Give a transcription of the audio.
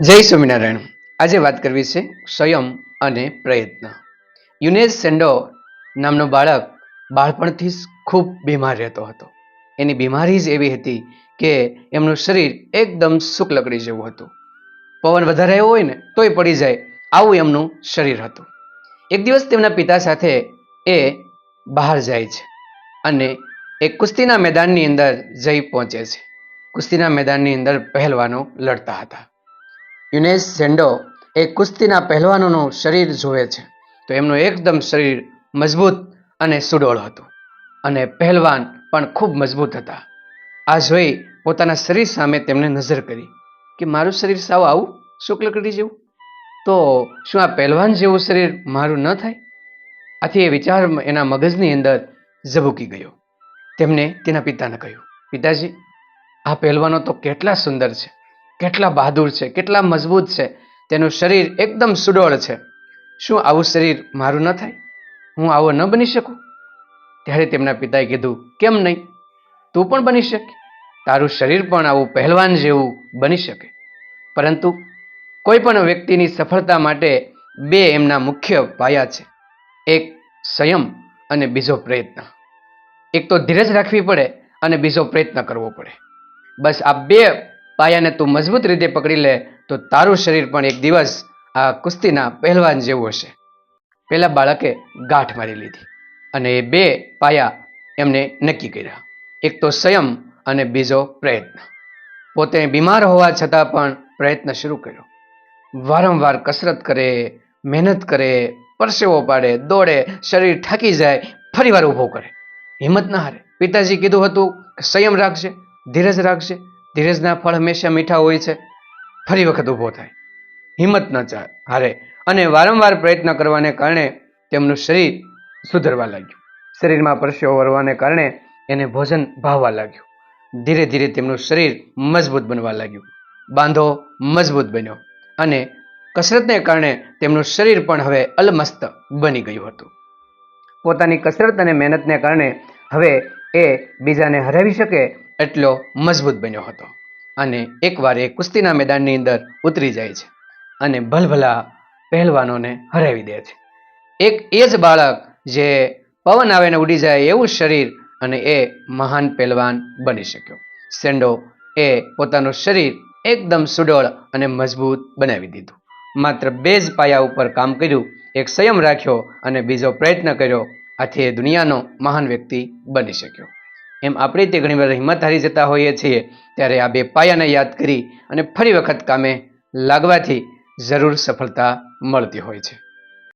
જય સ્વામિનારાયણ. આજે વાત કરવી છે સ્વયં અને પ્રયત્ન. યુનેસ સેન્ડો નામનો બાળક બાળપણથી જ ખૂબ બીમાર રહેતો હતો. એની બીમારી જ એવી હતી કે એમનું શરીર એકદમ શુક લકડી જેવું હતું. પવન વધારે આવ્યો હોય ને તોય પડી જાય આવું એમનું શરીર હતું. એક દિવસ તેમના પિતા સાથે એ બહાર જાય છે અને એ કુસ્તીના મેદાનની અંદર જઈ પહોંચે છે. કુસ્તીના મેદાનની અંદર પહેલવાનો લડતા હતા. યુનેસ સેન્ડો એ કુસ્તીના પહેલવાનોનું શરીર જોવે છે. તો એમનું એકદમ શરીર મજબૂત અને સુડોળ હતું અને પહેલવાન પણ ખૂબ મજબૂત હતા. આ જોઈ પોતાના શરીર સામે તેમણે નજર કરી કે મારું શરીર સાવ આવું શુક્લકડી જેવું? તો શું આ પહેલવાન જેવું શરીર મારું ન થાય? આથી એ વિચાર એના મગજની અંદર ઝબૂકી ગયો. તેમને તેના પિતાને કહ્યું, પિતાજી, આ પહેલવાનો તો કેટલા સુંદર છે. કેટલા બહાદુર છે, કેટલા મજબૂત છે, તેનું શરીર એકદમ સુડોળ છે. શું આવું શરીર મારું ન થાય? હું આવો ન બની શકું? ત્યારે તેમના પિતાએ કીધું, કેમ નહીં? તું પણ બની શકે. તારું શરીર પણ આવું પહેલવાન જેવું બની શકે. પરંતુ કોઈ પણ વ્યક્તિની સફળતા માટે બે એમના મુખ્ય પાયા છે. એક સંયમ અને બીજો પ્રયત્ન. એક તો ધીરજ રાખવી પડે અને બીજો પ્રયત્ન કરવો પડે. બસ આ બે પાયાને તું મજબૂત રીતે પકડી લે, તો તારું શરીર પણ એક દિવસ આ કુસ્તીના પહેલવાન જેવું હશે. પહેલાં બાળકે ગાંઠ મારી લીધી અને એ બે પાયા એમને નક્કી કર્યા. એક તો સંયમ અને બીજો પ્રયત્ન. પોતે બીમાર હોવા છતાં પણ પ્રયત્ન શરૂ કર્યો. વારંવાર કસરત કરે, મહેનત કરે, પરસેવો પાડે, દોડે, શરીર થાકી જાય, ફરીવાર ઊભો કરે. હિંમત ના હારે. પિતાજી કીધું હતું કે સંયમ રાખજે, ધીરજ રાખજે ધીરજના ફળ હંમેશા મીઠા હોય છે. ફરી વખત ઊભો થાય. હિંમત ન હારે. અને વારંવાર પ્રયત્ન કરવાને કારણે તેમનું શરીર સુધરવા લાગ્યું. શરીરમાં પરસેવો વળવાને કારણે એને ભોજન ભાવવા લાગ્યું. ધીરે ધીરે તેમનું શરીર મજબૂત બનવા લાગ્યું. બાંધો મજબૂત બન્યો. અને કસરતને કારણે તેમનું શરીર પણ હવે અલમસ્ત બની ગયું હતું. પોતાની કસરત અને મહેનતને કારણે હવે એ બીજાને હરાવી શકે એટલો મજબૂત બન્યો હતો. અને એકવાર એ કુસ્તીના મેદાનની અંદર ઉતરી જાય છે અને ભલભલા પહેલવાનોને હરાવી દે છે. એક એ જ બાળક જે પવન આવે ને ઉડી જાય એવું શરીર અને એ મહાન પહેલવાન બની શક્યો. સેન્ડો એ પોતાનું શરીર એકદમ સુડોળ અને મજબૂત બનાવી દીધું. માત્ર બે જ પાયા ઉપર કામ કર્યું, એક સંયમ રાખ્યો અને બીજો પ્રયત્ન કર્યો. આથી એ દુનિયાનો મહાન વ્યક્તિ બની શક્યો. એમ આપણે તે ઘણી વાર હિંમત હારી જતા હોઈએ છીએ, ત્યારે આ બે પાયાને યાદ કરી અને ફરી વખત કામે લાગવાથી જરૂર સફળતા મળતી હોય છે.